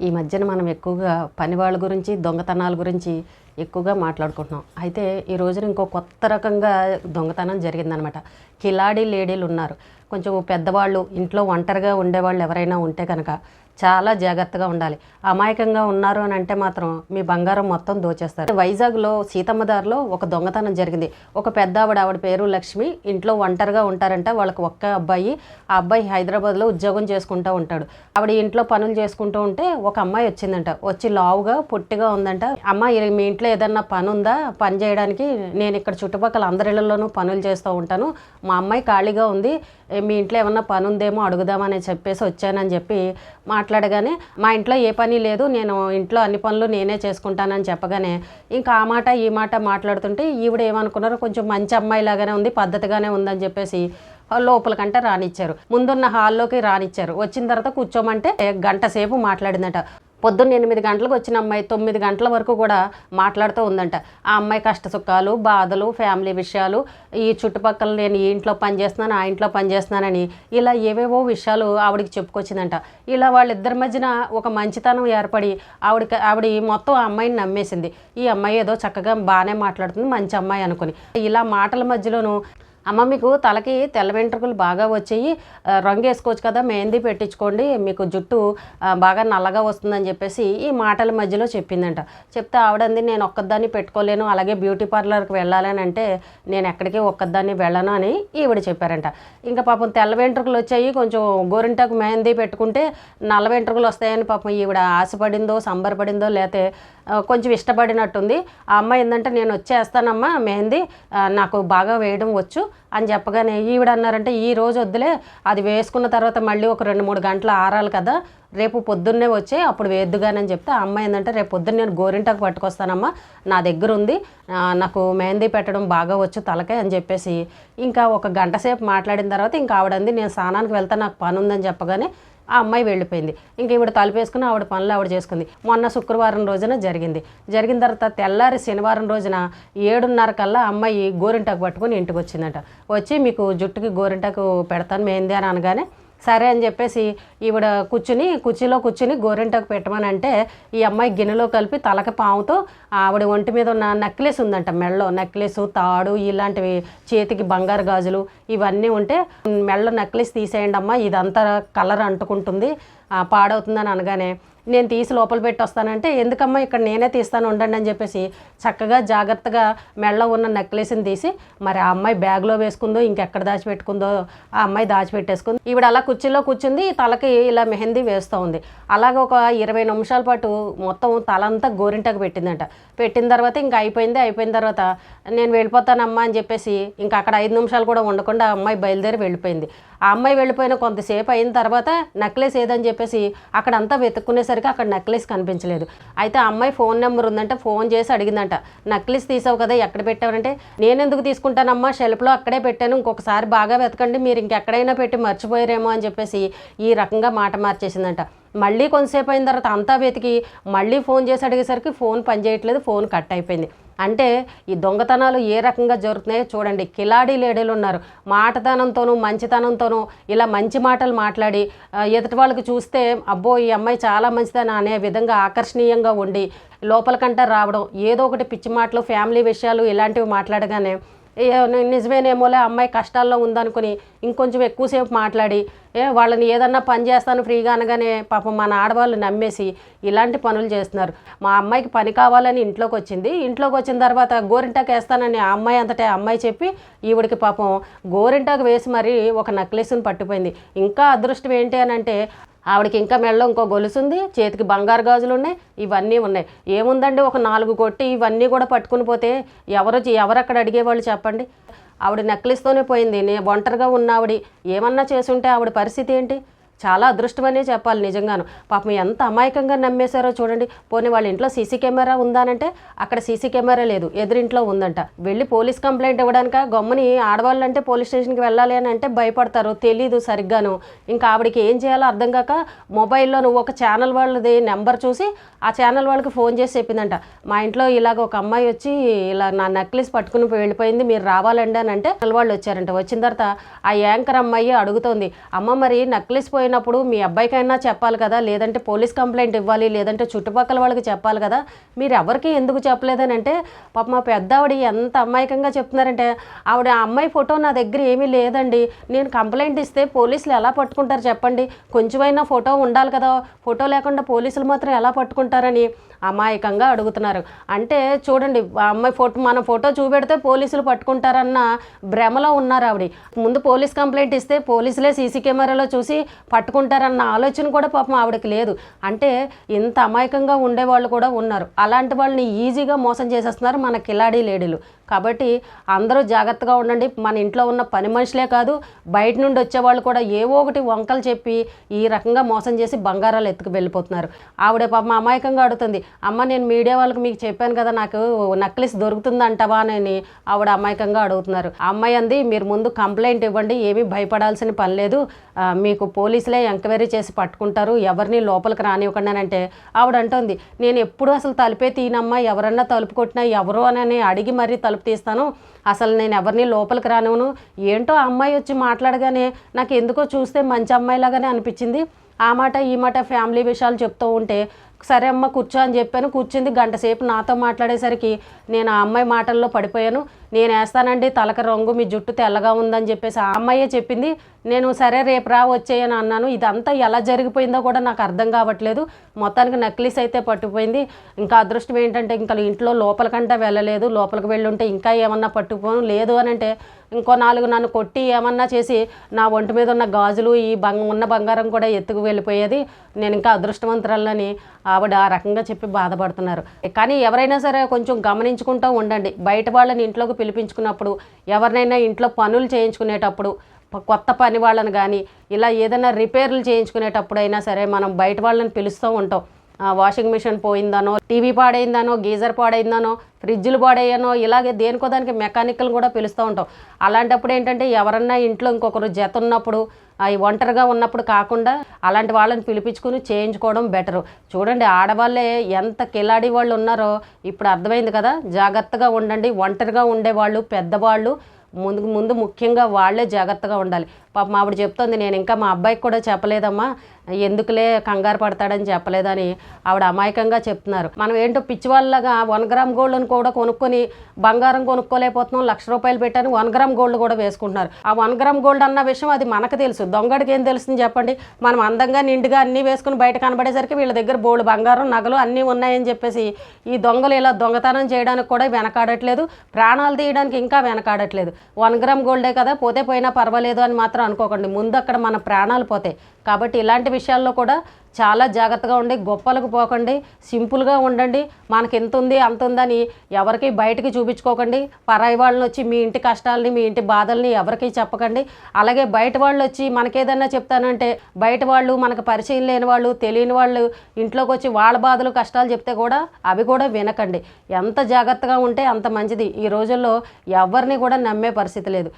ఈ మధ్యన మనం ఎక్కువగా పని వాళ్ళ గురించి దొంగతనాల గురించి ఎక్కువగా మాట్లాడుకుంటున్నాం. అయితే ఈ రోజున ఇంకో కొత్త రకంగా దొంగతనం జరిగిందనమాట. కిలాడీ లేడీలు ఉన్నారు. కొంచెం పెద్దవాళ్ళు ఇంట్లో ఒంటరిగా ఉండేవాళ్ళు ఎవరైనా ఉంటే కనుక చాలా జాగ్రత్తగా ఉండాలి. అమాయకంగా ఉన్నారు అని అంటే మాత్రం మీ బంగారం మొత్తం దోచేస్తారు. వైజాగ్లో సీతమ్మదారిలో ఒక దొంగతనం జరిగింది. ఒక పెద్ద ఆవిడ ఆవిడ పేరు లక్ష్మి. ఇంట్లో ఒంటరిగా ఉంటారంట. వాళ్ళకి ఒక్క అబ్బాయి. ఆ అబ్బాయి హైదరాబాద్లో ఉద్యోగం చేసుకుంటూ ఉంటాడు. ఆవిడ ఇంట్లో పనులు చేసుకుంటూ ఉంటే ఒక అమ్మాయి వచ్చిందంట. వచ్చి లావుగా పొట్టిగా ఉందంట. అమ్మ మీ ఇంట్లో ఏదన్నా పని ఉందా? పని చేయడానికి నేను ఇక్కడ చుట్టుపక్కల అందరిలోనూ పనులు చేస్తూ ఉంటాను. మా అమ్మాయి ఖాళీగా ఉంది. మీ ఇంట్లో ఏమన్నా పని ఉందేమో అడుగుదామని చెప్పేసి వచ్చానని చెప్పి మాట్లాడగానే మా ఇంట్లో ఏ పని లేదు నేను ఇంట్లో అన్ని పనులు నేనే చేసుకుంటానని చెప్పగానే ఇంకా ఆ మాట ఈ మాట మాట్లాడుతుంటే ఈవిడ ఏమనుకున్నారు కొంచెం మంచి అమ్మాయి లాగానే ఉంది పద్ధతిగానే ఉందని చెప్పేసి లోపలికంటే రానిచ్చారు. ముందున్న హాల్లోకి రానిచ్చారు. వచ్చిన తర్వాత కూర్చోమంటే గంట సేపు మాట్లాడిందట. పొద్దున్న ఎనిమిది గంటలకు వచ్చిన అమ్మాయి తొమ్మిది గంటల వరకు కూడా మాట్లాడుతూ ఉందంట. ఆ అమ్మాయి కష్ట సుఖాలు బాధలు ఫ్యామిలీ విషయాలు ఈ చుట్టుపక్కల నేను ఈ ఇంట్లో పనిచేస్తున్నాను ఆ ఇంట్లో పనిచేస్తున్నానని ఇలా ఏవేవో విషయాలు ఆవిడకి చెప్పుకొచ్చిందంట. ఇలా వాళ్ళిద్దరి మధ్యన ఒక మంచితనం ఏర్పడి ఆవిడకి ఆవిడ మొత్తం ఆ అమ్మాయిని నమ్మేసింది. ఈ అమ్మాయి ఏదో చక్కగా బాగానే మాట్లాడుతుంది మంచి అమ్మాయి అనుకుని. ఇలా మాటల మధ్యలోనూ అమ్మ మీకు తలకి తెల్ల వెంట్రుకలు బాగా వచ్చాయి. ఆ, రంగు వేసుకోవచ్చు కదా మెహందీ పెట్టించుకోండి. మీకు జుట్టు బాగా నల్లగా వస్తుందని చెప్పేసి ఈ మాటల మధ్యలో చెప్పిందంట. చెప్తే ఆవిడంది నేను ఒక్కదాన్ని పెట్టుకోలేను అలాగే బ్యూటీ పార్లర్కి వెళ్ళాలని అంటే నేను ఎక్కడికి ఒక్కదాన్ని వెళ్ళను అని ఈవిడ చెప్పారంట. ఇంకా పాపం తెల్ల వెంట్రుకలు వచ్చాయి. కొంచెం గోరింటాకు మెహందీ పెట్టుకుంటే నల్ల వెంట్రుకలు వస్తాయని పాపం ఈవిడ ఆశపడిందో సంబరపడిందో లేతే కొంచెం ఇష్టపడినట్టుంది. ఆ అమ్మాయి ఏంటంటే నేను వచ్చేస్తానమ్మా మెహందీ నాకు బాగా వేయడం వచ్చు. అని చెప్పగానే ఈవిడ అన్నారంటే ఈ రోజు వద్దులే అది వేసుకున్న తర్వాత మళ్ళీ ఒక రెండు మూడు గంటలు ఆరాలి కదా రేపు పొద్దున్నే వచ్చి అప్పుడు వేద్దుగానని చెప్తే ఆ అమ్మాయి ఏంటంటే రేపు పొద్దున్న నేను గోరింటాకు పట్టుకొస్తానమ్మా నా దగ్గర ఉంది నాకు మెహందీ పెట్టడం బాగా వచ్చు తలకే అని చెప్పేసి ఇంకా ఒక గంట సేపు మాట్లాడిన తర్వాత ఇంకా ఆవిడంది నేను స్నానానికి వెళ్తా నాకు పని ఉందని చెప్పగానే ఆ అమ్మాయి వెళ్ళిపోయింది. ఇంక ఈవిడ తలుపేసుకుని ఆవిడ పనులు ఆవిడ చేసుకుంది. మొన్న శుక్రవారం రోజున జరిగింది. జరిగిన తర్వాత తెల్లారి శనివారం రోజున ఏడున్నర కల్లా అమ్మాయి గోరింటాకు పట్టుకుని ఇంటికి వచ్చిందట వచ్చి మీకు జుట్టుకి గోరింటాకు పెడతాను మేంది అని అనగానే సరే అని చెప్పేసి ఈవిడ కూర్చుని కుర్చీలో కూర్చుని గోరింటాకు పెట్టమని అంటే ఈ అమ్మాయి గిన్నెలో కలిపి తలక పాముతో ఆవిడ ఒంటి మీద ఉన్న నెక్లెస్ ఉందంట మెడలో నెక్లెస్ తాడు ఇలాంటివి చేతికి బంగారు గాజులు ఇవన్నీ ఉంటే మెళ్ళ నెక్లెస్ తీసేయండి అమ్మా ఇదంతా కలర్ అంటుకుంటుంది పాడవుతుందని అనగానే నేను తీసి లోపల పెట్టి వస్తానంటే ఎందుకమ్మా ఇక్కడ నేనే తీస్తాను ఉండండి అని చెప్పేసి చక్కగా జాగ్రత్తగా మెడలో ఉన్న నెక్లెస్ని తీసి మరి ఆ అమ్మాయి బ్యాగ్లో వేసుకుందో ఇంకెక్కడ దాచిపెట్టుకుందో ఆ అమ్మాయి దాచిపెట్టేసుకుంది. ఈవిడ అలా కుర్చీలో కూర్చుంది తలకి ఇలా మెహందీ వేస్తూ ఉంది. అలాగ ఒక ఇరవై నిమిషాల పాటు మొత్తం తలంతా గోరింటకు పెట్టిందంట. పెట్టిన తర్వాత ఇంకా అయిపోయింది అయిపోయిన తర్వాత నేను వెళ్ళిపోతానమ్మా అని చెప్పేసి ఇంకా అక్కడ ఐదు నిమిషాలు కూడా ఉండకుండా ఆ అమ్మాయి బయలుదేరి వెళ్ళిపోయింది. ఆ అమ్మాయి వెళ్ళిపోయిన కొంతసేపు అయిన తర్వాత నెక్లెస్ ఏదని చెప్పేసి అక్కడంతా వెతుక్కునేసరికి అక్కడ నెక్లెస్ కనిపించలేదు. అయితే ఆ అమ్మాయి ఫోన్ నెంబర్ ఉందంటే ఫోన్ చేసి అడిగిందంట. నెక్లెస్ తీసావు కదా ఎక్కడ పెట్టావంటే నేను ఎందుకు తీసుకుంటానమ్మా షెల్ఫ్లో అక్కడే పెట్టాను ఇంకొకసారి బాగా వెతకండి మీరు ఇంకెక్కడైనా పెట్టి మర్చిపోయారేమో అని చెప్పేసి ఈ రకంగా మాట మార్చేసిందంట. మళ్ళీ కొంతసేపు అయిన తర్వాత అంతా వెతికి మళ్ళీ ఫోన్ చేసి అడిగేసరికి ఫోన్ పనిచేయట్లేదు ఫోన్ కట్ అయిపోయింది. అంటే ఈ దొంగతనాలు ఏ రకంగా జరుగుతున్నాయో చూడండి. కిలాడీ లేడీలు ఉన్నారు. మాటతనంతోనూ మంచితనంతోనూ ఇలా మంచి మాటలు మాట్లాడి ఎదుటి వాళ్ళకి చూస్తే అబ్బో ఈ అమ్మాయి చాలా మంచిదని అనే విధంగా ఆకర్షణీయంగా ఉండి లోపలికంటే రావడం ఏదో ఒకటి పిచ్చి మాటలు ఫ్యామిలీ విషయాలు ఇలాంటివి మాట్లాడగానే నిజమేనేమోలే అమ్మాయి కష్టాల్లో ఉందనుకుని ఇంకొంచెం ఎక్కువసేపు మాట్లాడి ఏ వాళ్ళని ఏదన్నా పని చేస్తాను ఫ్రీగా అనగానే పాపం మన ఆడవాళ్ళు నమ్మేసి ఇలాంటి పనులు చేస్తున్నారు. మా అమ్మాయికి పని కావాలని ఇంట్లోకి వచ్చింది. ఇంట్లోకి వచ్చిన తర్వాత గోరింటాకు వేస్తానని ఆ అమ్మాయి అంతటే అమ్మాయి చెప్పి ఈవిడికి పాపం గోరింటాకు వేసి మరీ ఒక నెక్లెస్ని పట్టిపోయింది. ఇంకా అదృష్టం ఏంటి అని అంటే ఆవిడకి ఇంకా మెడలో ఇంకో గొలుసు ఉంది చేతికి బంగారు గాజులు ఉన్నాయి ఇవన్నీ ఉన్నాయి. ఏముందండి ఒక నాలుగు కొట్టి ఇవన్నీ కూడా పట్టుకుని పోతే ఎవరు ఎవరక్కడ అడిగేవాళ్ళు చెప్పండి? ఆవిడ నెక్లెస్తోనే పోయింది. నేను ఒంటరిగా ఉన్న ఆవిడ ఏమన్నా చేసుంటే ఆవిడ పరిస్థితి ఏంటి? చాలా అదృష్టమనే చెప్పాలి నిజంగాను. పాపం ఎంత అమాయకంగా నమ్మేశారో చూడండి. పోనీ వాళ్ళ ఇంట్లో సీసీ కెమెరా ఉందానంటే అక్కడ సీసీ కెమెరా లేదు. ఎదురింట్లో ఉందంట. వెళ్ళి పోలీస్ కంప్లైంట్ ఇవ్వడానిక? గమ్ముని ఆడవాళ్ళు అంటే పోలీస్ స్టేషన్కి వెళ్ళాలి అని అంటే భయపడతారు. తెలీదు సరిగ్గాను. ఇంకా ఆవిడకి ఏం చేయాలో అర్థం కాక మొబైల్లో నువ్వు ఒక ఛానల్ వాళ్ళది నెంబర్ చూసి ఆ ఛానల్ వాళ్ళకి ఫోన్ చేసి చెప్పిందంట. మా ఇంట్లో ఇలాగ ఒక అమ్మాయి వచ్చి ఇలా నా నెక్లెస్ పట్టుకుని వెళ్ళిపోయింది మీరు రావాలండి అని అంటే వాళ్ళు వచ్చారంట. వచ్చిన తర్వాత ఆ యాంకర్ అమ్మాయి అడుగుతోంది అమ్మ మరి నెక్లెస్ పోయి పోయినప్పుడు మీ అబ్బాయికైనా చెప్పాలి కదా? లేదంటే పోలీస్ కంప్లైంట్ ఇవ్వాలి లేదంటే చుట్టుపక్కల వాళ్ళకి చెప్పాలి కదా? మీరు ఎవరికి ఎందుకు చెప్పలేదని అంటే పాప మా పెద్ద ఆవిడ ఎంత అమాయకంగా చెప్తున్నారంటే ఆవిడ ఆ అమ్మాయి ఫోటో నా దగ్గర ఏమీ లేదండి. నేను కంప్లైంట్ ఇస్తే పోలీసులు ఎలా పట్టుకుంటారు చెప్పండి? కొంచెమైనా ఫోటో ఉండాలి కదా? ఫోటో లేకుండా పోలీసులు మాత్రం ఎలా పట్టుకుంటారని అమాయకంగా అడుగుతున్నారు. అంటే చూడండి ఆ అమ్మాయి ఫోటో మన ఫోటో చూపెడితే పోలీసులు పట్టుకుంటారన్న భ్రమలో ఉన్నారు ఆవిడ. ముందు పోలీస్ కంప్లైంట్ ఇస్తే పోలీసులే సీసీ కెమెరాలో చూసి పట్టుకుంటారన్న ఆలోచన కూడా పాపం ఆవిడకి లేదు. అంటే ఇంత అమాయకంగా ఉండేవాళ్ళు కూడా ఉన్నారు. అలాంటి వాళ్ళని ఈజీగా మోసం చేసేస్తున్నారు మన కిలాడీ లేడీలు. కాబట్టి అందరూ జాగ్రత్తగా ఉండండి. మన ఇంట్లో ఉన్న పని మనుషులే కాదు బయట నుండి వచ్చేవాళ్ళు కూడా ఏవో ఒకటి వంకలు చెప్పి ఈ రకంగా మోసం చేసి బంగారాలు ఎత్తుకు వెళ్ళిపోతున్నారు. ఆవిడ పాప అమాయకంగా అడుగుతుంది అమ్మ నేను మీడియా వాళ్ళకి మీకు చెప్పాను కదా నాకు నక్లిస్ దొరుకుతుందంటవా అని ఆవిడ అమాయకంగా అడుగుతున్నారు. అమ్మాయి అంది మీరు ముందు కంప్లైంట్ ఇవ్వండి ఏమీ భయపడాల్సిన పని లేదు. మీకు పోలీసులే ఎంక్వైరీ చేసి పట్టుకుంటారు ఎవరిని లోపలికి రానివ్వకుండా అంటే ఆవిడ అంటుంది నేను ఎప్పుడు అసలు తలుపే తీనమ్మా ఎవరన్నా తలుపు కొట్టినా ఎవరు అని అడిగి మరీ తలుపు తీస్తాను అసలు నేను ఎవరిని లోపలికి రానివ్వను. ఏంటో అమ్మాయి వచ్చి మాట్లాడగానే నాకు ఎందుకో చూస్తే మంచి అమ్మాయిలాగానే అనిపించింది. ఆ మాట ఈ మాట ఫ్యామిలీ విషయాలు చెప్తూ ఉంటే సరే అమ్మ కూర్చో అని చెప్పాను. కూర్చుంది గంట సేపు నాతో మాట్లాడేసరికి నేను ఆ అమ్మాయి మాటల్లో పడిపోయాను. నేను వేస్తానండి తలక రంగు మీ జుట్టు తెల్లగా ఉందని చెప్పేసి ఆ అమ్మాయే చెప్పింది. నేను సరే రేపు రా వచ్చేయని అన్నాను. ఇదంతా ఎలా జరిగిపోయిందో కూడా నాకు అర్థం కావట్లేదు. మొత్తానికి నక్లీస్ అయితే పట్టుకుపోయింది. ఇంకా అదృష్టం ఏంటంటే ఇంకా ఇంట్లో లోపలికంటే వెళ్ళలేదు. లోపలికి వెళ్ళి ఉంటే ఇంకా ఏమన్నా పట్టుకుపోను. లేదు అని అంటే ఇంకో నాలుగు నన్ను కొట్టి ఏమన్నా చేసి నా ఒంటి మీద ఉన్న గాజులు ఈ బంగ ఉన్న బంగారం కూడా ఎత్తుకు వెళ్ళిపోయేది. నేను ఇంకా అదృష్టవంతురాలని ఆవిడ ఆ రకంగా చెప్పి బాధపడుతున్నారు. కానీ ఎవరైనా సరే కొంచెం గమనించుకుంటూ ఉండండి. బయట వాళ్ళని ఇంట్లోకి పిలిపించుకున్నప్పుడు ఎవరినైనా ఇంట్లో పనులు చేయించుకునేటప్పుడు కొత్త పని వాళ్ళని కానీ ఇలా ఏదైనా రిపేర్లు చేయించుకునేటప్పుడు అయినా సరే మనం బయట వాళ్ళని పిలుస్తూ ఉంటాం. వాషింగ్ మిషన్ పోయిందనో టీవీ పాడైందనో గీజర్ పాడైందనో ఫ్రిడ్జ్లు పాడయ్యానో ఇలాగే దేనికో దానికి మెకానికల్ కూడా పిలుస్తూ ఉంటాం. అలాంటప్పుడు ఏంటంటే ఎవరన్నా ఇంట్లో ఇంకొకరు జత ఉన్నప్పుడు అవి ఒంటరిగా ఉన్నప్పుడు కాకుండా అలాంటి వాళ్ళని పిలిపించుకుని చేయించుకోవడం బెటరు. చూడండి ఆడవాళ్ళే ఎంత కిలాడి వాళ్ళు ఉన్నారో ఇప్పుడు అర్థమైంది కదా. జాగ్రత్తగా ఉండండి. ఒంటరిగా ఉండేవాళ్ళు పెద్దవాళ్ళు ముందు ముందు ముఖ్యంగా వాళ్ళే జాగ్రత్తగా ఉండాలి. పాపం ఆవిడ చెప్తోంది నేను ఇంకా మా అబ్బాయికి కూడా చెప్పలేదమ్మా. ఎందుకులే కంగారు పడతాడని చెప్పలేదని ఆవిడ అమాయకంగా చెప్తున్నారు. మనం ఏంటో పిచ్చివాళ్ళగా వన్ గ్రామ్ గోల్డ్ని కూడా కొనుక్కొని బంగారం కొనుక్కోలేకపోతున్నాం. లక్ష రూపాయలు పెట్టని వన్ గ్రామ్ గోల్డ్ కూడా వేసుకుంటున్నారు. ఆ వన్ గ్రామ్ గోల్డ్ అన్న విషయం అది మనకు తెలుసు. దొంగడికి ఏం తెలుస్తుంది చెప్పండి? మనం అందంగా నిండుగా అన్నీ వేసుకుని బయట కనబడేసరికి వీళ్ళ దగ్గర బోల్డ్ బంగారం నగలు అన్నీ ఉన్నాయని చెప్పేసి ఈ దొంగలు ఇలా దొంగతనం చేయడానికి కూడా వెనకాడట్లేదు. ప్రాణాలు తీయడానికి ఇంకా వెనకాడట్లేదు. వన్ గ్రామ్ గోల్డే కదా పోతే పోయినా పర్వాలేదు అని మాత్రం అనుకోకండి. ముందు అక్కడ మన ప్రాణాలు పోతాయి. కాబట్టి ఇలాంటి విషయాల్లో కూడా చాలా జాగ్రత్తగా ఉండి గొప్పలకు పోకండి సింపుల్గా ఉండండి. మనకి ఎంత ఉంది అంత ఉందని ఎవరికి బయటకి చూపించుకోకండి. పరాయి వాళ్ళని వచ్చి మీ ఇంటి కష్టాలని మీ ఇంటి బాధల్ని ఎవరికి చెప్పకండి. అలాగే బయట వాళ్ళు వచ్చి మనకేదన్నా చెప్తానంటే బయట వాళ్ళు మనకు పరిచయం లేని వాళ్ళు తెలియని వాళ్ళు ఇంట్లోకి వచ్చి వాళ్ళ బాధలు కష్టాలు చెప్తే కూడా అవి కూడా వినకండి. ఎంత జాగ్రత్తగా ఉంటే అంత మంచిది. ఈ రోజుల్లో ఎవరిని కూడా నమ్మే పరిస్థితి లేదు.